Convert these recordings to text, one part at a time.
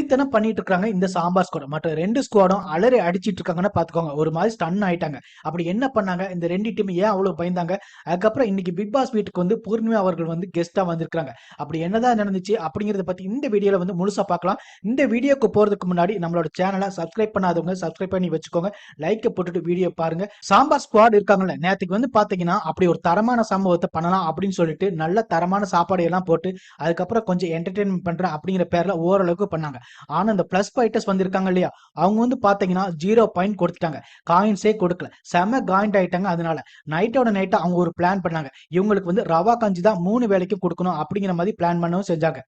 வெறித்தனம் பண்ணிட்டு இருக்காங்க இந்த சாம்பார் ஸ்குவாட் மற்ற ரெண்டு ஸ்குவாடும் அலறி அடிச்சிட்டு இருக்காங்கன்னு பாத்துக்கோங்க ஒரு மாதிரி ஸ்டன் ஆயிட்டாங்க. அப்படி என்ன பண்ணாங்க? இந்த ரெண்டு டீம் ஏன் அவ்வளவு பயந்தாங்க? அதுக்கப்புறம் இன்னைக்கு பிக் பாஸ் வீட்டுக்கு வந்து பூர்ணிமா அவர்கள் வந்து கெஸ்டா வந்திருக்காங்க அப்படி என்னதான் நடந்துச்சு அப்படிங்கறத பத்தி இந்த வீடியோல வந்து முழுசா பார்க்கலாம். இந்த வீடியோக்கு போறதுக்கு முன்னாடி நம்மளோட சேனலை சப்ஸ்கிரைப் பண்ணாதவங்க சப்ஸ்கிரைப் பண்ணி வச்சுக்கோங்க. லைக் போட்டுட்டு வீடியோ பாருங்க. சாம்பார் ஸ்குவாட் இருக்காங்கல்ல நேத்துக்கு வந்து பாத்தீங்கன்னா அப்படி ஒரு தரமான சம்பவத்தை பண்ணலாம் அப்படின்னு சொல்லிட்டு நல்ல தரமான சாப்பாடு எல்லாம் போட்டு அதுக்கப்புறம் கொஞ்சம் என்டர்டைன்மெண்ட் பண்றேன் அப்படிங்கிற பேர்ல ஓரளவுக்கு பண்ணாங்க. ஆனா இந்த பிளஸ் ஃபைட்டர்ஸ் வந்திருக்காங்க இல்லையா? அவங்க வந்து பாத்தீங்கன்னா ஜீரோ பாயிண்ட் கொடுத்துட்டாங்க. காயின்ஸே கொடுக்கல. செம காயிண்ட் ஆயிட்டாங்க அதனால. நைட்டோட நைட்டா அவங்க ஒரு பிளான் பண்ணாங்க. இவங்களுக்கு வந்து ரவா கஞ்சி தான் மூணு வேலைக்கு கொடுக்கணும் அப்படிங்கிற மாதிரி பிளான் பண்ணவும் செஞ்சாங்க.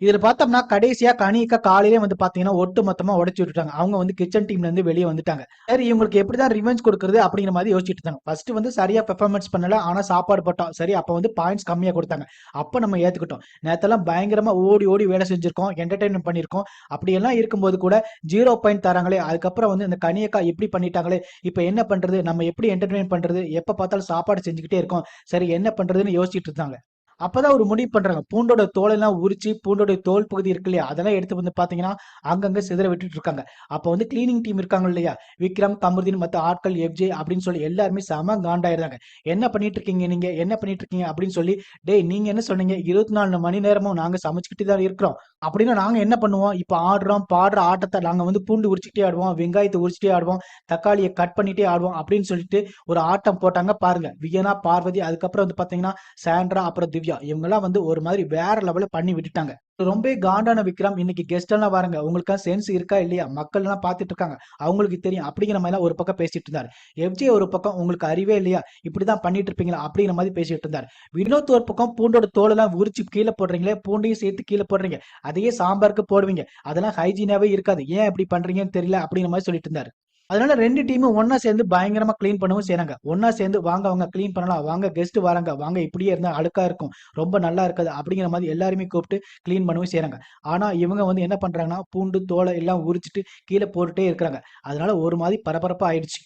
இதுல பார்த்தோம்னா கடைசியா கனிக்கா காலையிலே வந்து பாத்தீங்கன்னா ஒட்டு மொத்தமா உடச்சு விட்டுட்டாங்க. அவங்க வந்து கிச்சன் டீம்ல இருந்து வெளியே வந்துட்டாங்க. சரி இவங்களுக்கு எப்படிதான் ரிவெஞ்ச் கொடுக்குறது அப்படிங்கிற மாதிரி யோசிச்சுட்டு இருந்தாங்க. ஃபர்ஸ்ட் வந்து சரியா பெர்ஃபார்மன்ஸ் பண்ணல ஆனா சாப்பாடு போட்டோம். சரி அப்ப வந்து பாயிண்ட்ஸ் கம்மியா கொடுத்தாங்க. அப்ப நம்ம ஏத்துக்கிட்டோம். நேத்தெல்லாம் பயங்கரமா ஓடி ஓடி வேலை செஞ்சிருக்கோம் என்டர்டைன்மெண்ட் பண்ணிருக்கோம். அப்படியெல்லாம் இருக்கும்போது கூட ஜீரோ பாயிண்ட் தராங்களே அதுக்கப்புறம் வந்து இந்த கனியக்கா எப்படி பண்ணிட்டாங்களே இப்ப என்ன பண்றது? நம்ம எப்படி என்டர்டைன் பண்றது? எப்ப பார்த்தாலும் சாப்பாடு செஞ்சுக்கிட்டே இருக்கோம். சரி என்ன பண்றதுன்னு யோசிச்சுட்டு இருந்தாங்க. அப்பதான் ஒரு முடிவு பண்றாங்க. பூண்டோட தோலெல்லாம் உரிச்சு பூண்டோட தோல் பகுதி இருக்கு இல்லையா? அதெல்லாம் எடுத்து வந்து பாத்தீங்கன்னா அங்கங்க சிதற விட்டுட்டு இருக்காங்க. அப்ப வந்து கிளீனிங் டீம் இருக்காங்க இல்லையா? விக்ரம் கமருதீன் மத்த ஆட்கள் எஃப்ஜே அப்படின்னு சொல்லி எல்லாருமே செம காண்டாயிருந்தாங்க என்ன பண்ணிட்டு இருக்கீங்க நீங்க? என்ன பண்ணிட்டு இருக்கீங்க? அப்படின்னு சொல்லி டேய் நீங்க என்ன சொன்னீங்க? இருபத்தி நாலு மணி நேரமும் நாங்க சமைச்சுக்கிட்டு தான் இருக்கிறோம். அப்படின்னா நாங்க என்ன பண்ணுவோம்? இப்ப ஆடுறோம் பாடுற ஆட்டத்தை நாங்க வந்து பூண்டு உரிச்சுட்டே ஆடுவோம் வெங்காயத்தை உரிச்சுட்டே ஆடுவோம் தக்காளியை கட் பண்ணிட்டே ஆடுவோம் அப்படின்னு சொல்லிட்டு ஒரு ஆட்டம் போட்டாங்க பாருங்க. வியனா பார்வதி அதுக்கப்புறம் வந்து பாத்தீங்கன்னா சாண்ட்ரா அப்புறம் திவ்யா இவங்கெல்லாம் வந்து ஒரு மாதிரி வேற லெவலில் பண்ணி விட்டுட்டாங்க. ரொம்ப காண்டான விக்ரம். இன்னைக்கு கெஸ்ட் எல்லாம் பாருங்க. உங்களுக்கு சென்ஸ் இருக்கா இல்லையா? மக்கள் எல்லாம் பார்த்துட்டு இருக்காங்க. அவங்களுக்கு தெரியும். அப்படிங்கிற மாதிரி ஒரு பக்கம் பேசிட்டு இருந்தார். எஃப்ஜே ஒரு பக்கம் உங்களுக்கு அறிவே இல்லையா? இப்படிதான் பண்ணிட்டு இருப்பீங்களா? அப்படிங்கிற மாதிரி பேசிட்டு இருந்தார். வினோத் ஒரு பக்கம் பூண்டோட தோலெல்லாம் உரிச்சு கீழே போடுறீங்களே? பூண்டையும் சேர்த்து கீழே போடுறீங்க. அதையே சாம்பாருக்கு போடுவீங்க. அதெல்லாம் ஹைஜீனாவே இருக்காது. ஏன் இப்படி பண்றீங்கன்னு தெரியல அப்படிங்கிற மாதிரி சொல்லிட்டு இருந்தாரு. அதனால ரெண்டு டீமும் ஒன்னா சேர்ந்து பயங்கரமா க்ளீன் பண்ணவும் செய்யறாங்க ஒன்னா சேர்ந்து வாங்க அவங்க க்ளீன் பண்ணலாம். வாங்க கெஸ்ட் வராங்க. வாங்க இப்படியே இருந்தா அழுக்கா இருக்கும். ரொம்ப நல்லா இருக்காது அப்படிங்கிற மாதிரி எல்லாருமே கூப்பிட்டு க்ளீன் பண்ணவும் செய்யறாங்க ஆனா இவங்க வந்து என்ன பண்றாங்கன்னா பூண்டு தோலை எல்லாம் உரிச்சிட்டு கீழே போட்டுட்டே இருக்கிறாங்க. அதனால ஒரு மாதிரி பரபரப்பா ஆயிடுச்சு.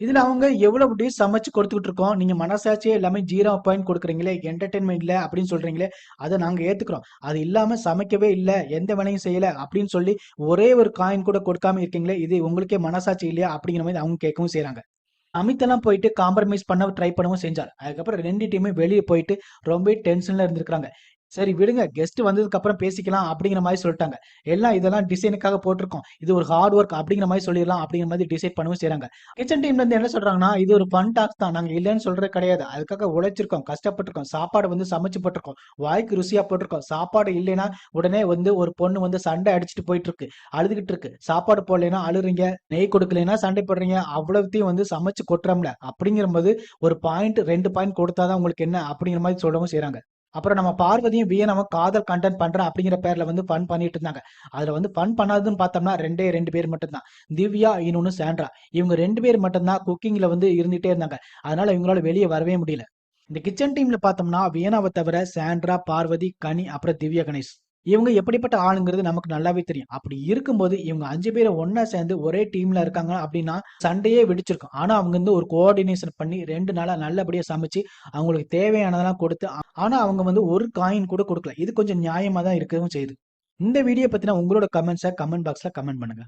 இதுல அவங்க எவ்வளவு டிஷ் சமைச்சு கொடுத்துக்கிட்டு இருக்கோம்? நீங்க மனசாட்சியே எல்லாமே ஜீரோ பாயிண்ட் கொடுக்குறீங்களே என்டர்டைன்மெண்ட் அப்படின்னு சொல்றீங்களே அதை நாங்க ஏத்துக்கிறோம். அது இல்லாம சமைக்கவே இல்லை எந்த வேலையும் செய்யல அப்படின்னு சொல்லி ஒரே ஒரு காயின் கூட கொடுக்காம இருக்கீங்களே இது உங்களுக்கே மனசாட்சி இல்லையா அப்படிங்கிற மாதிரி அவங்க கேட்கவும் செய்யறாங்க அமித்தெல்லாம் போயிட்டு காம்ப்ரமைஸ் பண்ண ட்ரை பண்ணவும் செஞ்சார். அதுக்கப்புறம் ரெண்டு டீமே வெளியே போயிட்டு ரொம்ப டென்ஷன்ல இருந்திருக்காங்க சரி விடுங்க. கெஸ்ட் வந்ததுக்கு அப்புறம் பேசிக்கலாம் அப்படிங்கிற மாதிரி சொல்லிட்டாங்க. எல்லாம் இதெல்லாம் டிசைனுக்காக போட்டிருக்கோம். இது ஒரு ஹார்ட் ஒர்க் அப்படிங்கிற மாதிரி சொல்லிடலாம் அப்படிங்கிற மாதிரி டிசைட் பண்ணவும் செய்யறாங்க கிச்சன் டீம்ல இருந்து என்ன சொல்றாங்கன்னா இது ஒரு ஃபன் டாக்ஸ் தான். நாங்க இல்லைன்னு சொல்றது கிடையாது. அதுக்காக உழைச்சிருக்கோம் கஷ்டப்பட்டிருக்கோம். சாப்பாடு வந்து சமைச்சு போட்டிருக்கோம். வாய்க்கு ருசியா போட்டிருக்கோம். சாப்பாடு இல்லைன்னா உடனே வந்து ஒரு பொண்ணு வந்து சண்டை அடிச்சுட்டு போயிட்டு இருக்கு அழுதுகிட்டு இருக்கு. சாப்பாடு போடலைன்னா அழுறீங்க. நெய் கொடுக்கலைன்னா சண்டை போடுறீங்க. அவ்வளவுத்தையும் வந்து சமைச்சு கொட்டுறோம்ல. அப்படிங்கிற போது ஒரு பாயிண்ட் ரெண்டு பாயிண்ட் கொடுத்தாதான் உங்களுக்கு என்ன? அப்படிங்கிற மாதிரி சொல்லவும் செய்யறாங்க அப்புறம் நம்ம பார்வதியும் வியனமும் காதல் கண்டென்ட் பண்றேன் அப்படிங்கிற பேர்ல வந்து ஃபன் பண்ணிட்டு இருந்தாங்க. அதுல வந்து ஃபன் பண்ணாதுன்னு பார்த்தோம்னா ரெண்டே ரெண்டு பேர் மட்டும்தான். திவ்யா இன்னொன்னு சாண்ட்ரா. இவங்க ரெண்டு பேர் மட்டும்தான் குக்கிங்ல வந்து இருந்துட்டே இருந்தாங்க. அதனால இவங்களால வெளியே வரவே முடியல. இந்த கிச்சன் டீம்ல பார்த்தோம்னா வியனாவை தவிர சாண்ட்ரா பார்வதி கனி அப்புறம் திவ்யா கணேஷ். இவங்க எப்படிப்பட்ட ஆளுங்கிறது நமக்கு நல்லாவே தெரியும். அப்படி இருக்கும்போது இவங்க அஞ்சு பேரை ஒன்னா சேர்ந்து ஒரே டீம்ல இருக்காங்க அப்படின்னா சண்டையே வெடிச்சிருக்கும். ஆனா அவங்க வந்து ஒரு கோஆர்டினேஷன் பண்ணி ரெண்டு நாளா நல்லபடியா சமைச்சு அவங்களுக்கு தேவையானதெல்லாம் கொடுத்து ஆனா அவங்க வந்து ஒரு காயின் கூட கொடுக்கல. இது கொஞ்சம் நியாயமா தான் இருக்கவும் செய்யுது. இந்த வீடியோ பத்தின உங்களோட கமெண்ட்ஸை கமெண்ட் பாக்ஸ்ல கமெண்ட் பண்ணுங்க.